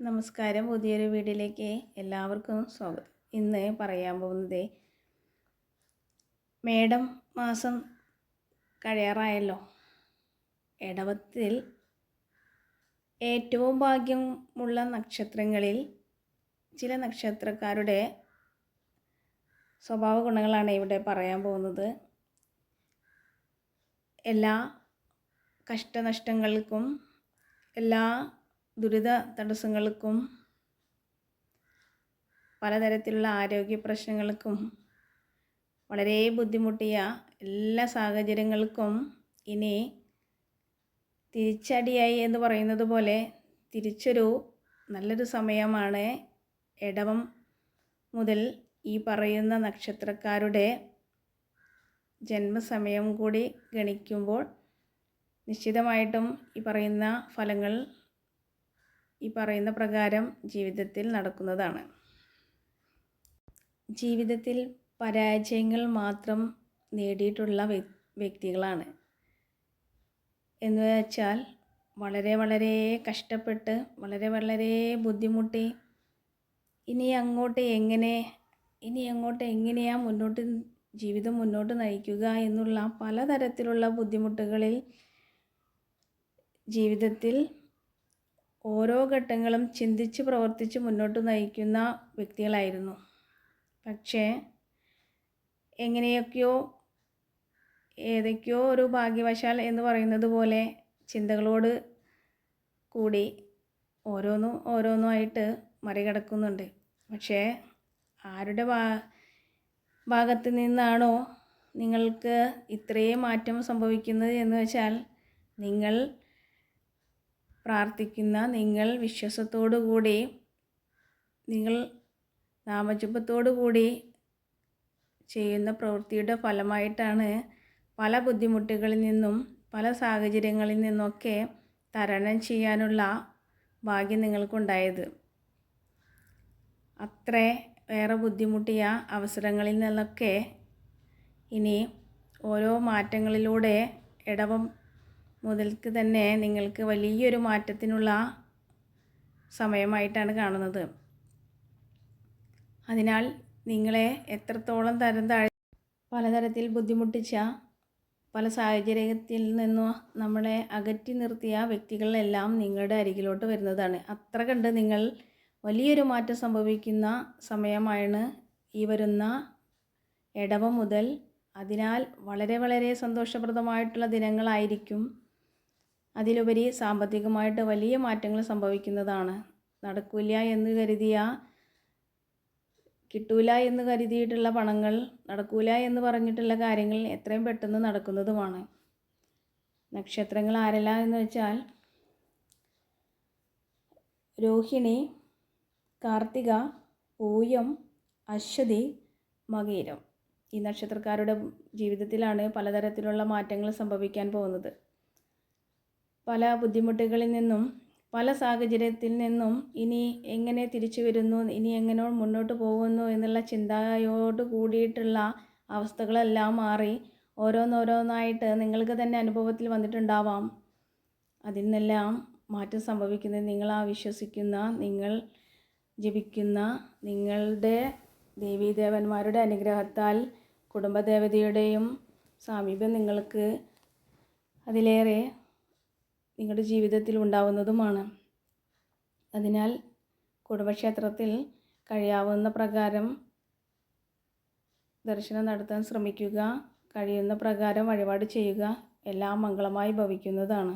നമസ്കാരം. പുതിയൊരു വീഡിയോയിലേക്ക് എല്ലാവർക്കും സ്വാഗതം. ഇന്ന് പറയാൻ പോകുന്നത് മേടം മാസം കഴിയാറായല്ലോ. ഇടവത്തിൽ ഏറ്റവും ഭാഗ്യമുള്ള നക്ഷത്രങ്ങളിൽ ചില നക്ഷത്രക്കാരുടെ സ്വഭാവ ഗുണങ്ങളാണ് ഇവിടെ പറയാൻ പോകുന്നത്. എല്ലാ കഷ്ടനഷ്ടങ്ങൾക്കും എല്ലാ ദുരിത തടസ്സങ്ങൾക്കും പലതരത്തിലുള്ള ആരോഗ്യ പ്രശ്നങ്ങൾക്കും വളരെ ബുദ്ധിമുട്ടിയ എല്ലാ സാഹചര്യങ്ങൾക്കും ഇനി തിരിച്ചടിയായി എന്ന് പറയുന്നത് പോലെ തിരിച്ചൊരു നല്ലൊരു സമയമാണ് ഇടവം മുതൽ ഈ പറയുന്ന നക്ഷത്രക്കാരുടെ ജന്മസമയം കൂടി ഗണിക്കുമ്പോൾ നിശ്ചിതമായിട്ടും ഈ പറയുന്ന ഫലങ്ങൾ ഈ പറയുന്ന പ്രകാരം ജീവിതത്തിൽ നടക്കുന്നതാണ്. ജീവിതത്തിൽ പരാജയങ്ങൾ മാത്രം നേടിയിട്ടുള്ള വ്യക്തികളാണ്. എന്ന് വെച്ചാൽ വളരെ വളരെ കഷ്ടപ്പെട്ട് വളരെ വളരെ ബുദ്ധിമുട്ടി ഇനി അങ്ങോട്ട് എങ്ങനെ ഇനി അങ്ങോട്ട് എങ്ങനെയാണ് മുന്നോട്ട് ജീവിതം മുന്നോട്ട് നയിക്കുക എന്നുള്ള പലതരത്തിലുള്ള ബുദ്ധിമുട്ടുകളിൽ ജീവിതത്തിൽ ഓരോ ഘട്ടങ്ങളും ചിന്തിച്ച് പ്രവർത്തിച്ച് മുന്നോട്ട് നയിക്കുന്ന വ്യക്തികളായിരുന്നു. പക്ഷേ എങ്ങനെയൊക്കെയോ ഏതൊക്കെയോ ഒരു ഭാഗ്യവശാൽ എന്ന് പറയുന്നത് പോലെ ചിന്തകളോട് കൂടി ഓരോന്നും ഓരോന്നുമായിട്ട് മറികടക്കുന്നുണ്ട്. പക്ഷേ ആരുടെ ഭാ ഭാഗത്ത് നിന്നാണോ നിങ്ങൾക്ക് ഇത്രയും മാറ്റം സംഭവിക്കുന്നത് എന്ന് വെച്ചാൽ നിങ്ങൾ പ്രാർത്ഥിക്കുന്ന നിങ്ങൾ വിശ്വാസത്തോടു കൂടി നിങ്ങൾ നാമജപത്തോടു കൂടി ചെയ്യുന്ന പ്രവൃത്തിയുടെ ഫലമായിട്ടാണ് പല ബുദ്ധിമുട്ടുകളിൽ നിന്നും പല സാഹചര്യങ്ങളിൽ നിന്നൊക്കെ തരണം ചെയ്യാനുള്ള ഭാഗ്യം നിങ്ങൾക്കുണ്ടായത്. അത്ര വേറെ ബുദ്ധിമുട്ടിയ അവസരങ്ങളിൽ നിന്നൊക്കെ ഇനി ഓരോ മാറ്റങ്ങളിലൂടെ ഇടവം മുതൽക്ക് തന്നെ നിങ്ങൾക്ക് വലിയൊരു മാറ്റത്തിനുള്ള സമയമായിട്ടാണ് കാണുന്നത്. അതിനാൽ നിങ്ങളെ എത്രത്തോളം തരം താഴെ പലതരത്തിൽ ബുദ്ധിമുട്ടിച്ച പല സാഹചര്യത്തിൽ നിന്നും നമ്മളെ അകറ്റി നിർത്തിയ വ്യക്തികളെല്ലാം നിങ്ങളുടെ അരികിലോട്ട് വരുന്നതാണ്. അത്ര കണ്ട് നിങ്ങൾ വലിയൊരു മാറ്റം സംഭവിക്കുന്ന സമയമാണ് ഈ വരുന്ന ഇടവ മുതൽ. അതിനാൽ വളരെ വളരെ സന്തോഷപ്രദമായിട്ടുള്ള ദിനങ്ങളായിരിക്കും അതിലുപരി സാമ്പത്തികമായിട്ട് വലിയ മാറ്റങ്ങൾ സംഭവിക്കുന്നതാണ്. നടക്കില്ല എന്ന് കരുതിയ കിട്ടൂല എന്ന് കരുതിയിട്ടുള്ള പണങ്ങൾ നടക്കൂല എന്ന് പറഞ്ഞിട്ടുള്ള കാര്യങ്ങൾ എത്രയും പെട്ടെന്ന് നടക്കുന്നതുമാണ്. നക്ഷത്രങ്ങൾ ആരല്ല എന്ന് വെച്ചാൽ രോഹിണി കാർത്തിക പൂയം അശ്വതി മകീരം. ഈ നക്ഷത്രക്കാരുടെ ജീവിതത്തിലാണ് പലതരത്തിലുള്ള മാറ്റങ്ങൾ സംഭവിക്കാൻ പോകുന്നത്. പല ബുദ്ധിമുട്ടുകളിൽ നിന്നും പല സാഹചര്യത്തിൽ നിന്നും ഇനി എങ്ങനെ തിരിച്ചു വരുന്നു ഇനി എങ്ങനെ മുന്നോട്ട് പോകുന്നു എന്നുള്ള ചിന്തയോട് കൂടിയിട്ടുള്ള അവസ്ഥകളെല്ലാം മാറി ഓരോന്നോരോന്നായിട്ട് നിങ്ങൾക്ക് തന്നെ അനുഭവത്തിൽ വന്നിട്ടുണ്ടാവാം. അതിൽ നിന്നെല്ലാം മാറ്റം സംഭവിക്കുന്നത് നിങ്ങൾ ആ വിശ്വസിക്കുന്ന നിങ്ങൾ ജപിക്കുന്ന നിങ്ങളുടെ ദേവീദേവന്മാരുടെ അനുഗ്രഹത്താൽ കുടുംബദേവതയുടെയും സാമീപ്യം നിങ്ങൾക്ക് അതിലേറെ നിങ്ങളുടെ ജീവിതത്തിൽ ഉണ്ടാവുന്നതുമാണ്. അതിനാൽ കുടുംബക്ഷേത്രത്തിൽ കഴിയാവുന്ന പ്രകാരം ദർശനം നടത്താൻ ശ്രമിക്കുക കഴിയുന്ന പ്രകാരം വഴിപാട് ചെയ്യുക എല്ലാം മംഗളമായി ഭവിക്കുന്നതാണ്.